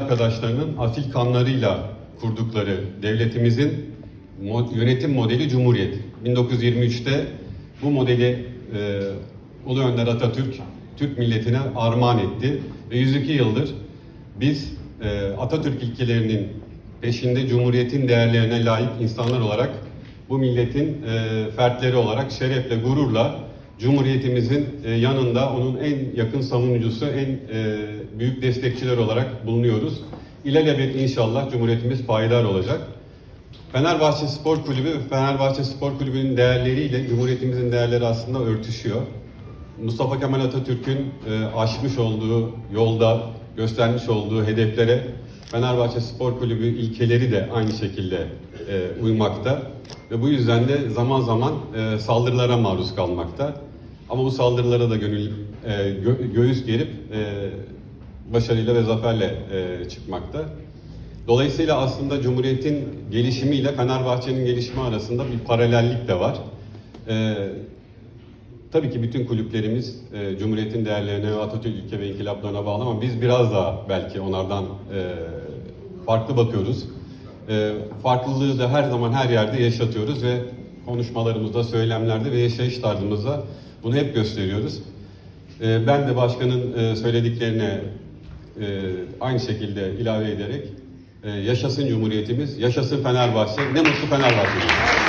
arkadaşlarının asil kanlarıyla kurdukları devletimizin yönetim modeli Cumhuriyet. 1923'te bu modeli e, Ulu Önder Atatürk Türk milletine armağan etti ve 102 yıldır biz e, Atatürk ilkelerinin peşinde Cumhuriyet'in değerlerine layık insanlar olarak bu milletin e, fertleri olarak şerefle, gururla Cumhuriyetimizin e, yanında onun en yakın savunucusu, en e, büyük destekçiler olarak bulunuyoruz. İlelebet inşallah Cumhuriyetimiz payidar olacak. Fenerbahçe Spor Kulübü ve Fenerbahçe Spor Kulübü'nün değerleriyle Cumhuriyetimizin değerleri aslında örtüşüyor. Mustafa Kemal Atatürk'ün e, aşmış olduğu yolda göstermiş olduğu hedeflere Fenerbahçe Spor Kulübü ilkeleri de aynı şekilde uymakta ve bu yüzden de zaman zaman saldırılara maruz kalmakta. Ama bu saldırılara da gönül e, gö- göğüs gerip e, başarıyla ve zaferle e, çıkmakta. Dolayısıyla aslında Cumhuriyet'in gelişimiyle Fenerbahçe'nin gelişimi arasında bir paralellik de var. E, Tabii ki bütün kulüplerimiz e, Cumhuriyet'in değerlerine ve Atatürk ilke ve inkılaplarına bağlı ama biz biraz daha belki onlardan e, farklı bakıyoruz. E, farklılığı da her zaman her yerde yaşatıyoruz ve konuşmalarımızda, söylemlerde ve yaşayış tarzımızda bunu hep gösteriyoruz. E, ben de başkanın e, söylediklerine e, aynı şekilde ilave ederek e, yaşasın Cumhuriyetimiz, yaşasın Fenerbahçe, ne mutlu Fenerbahçe.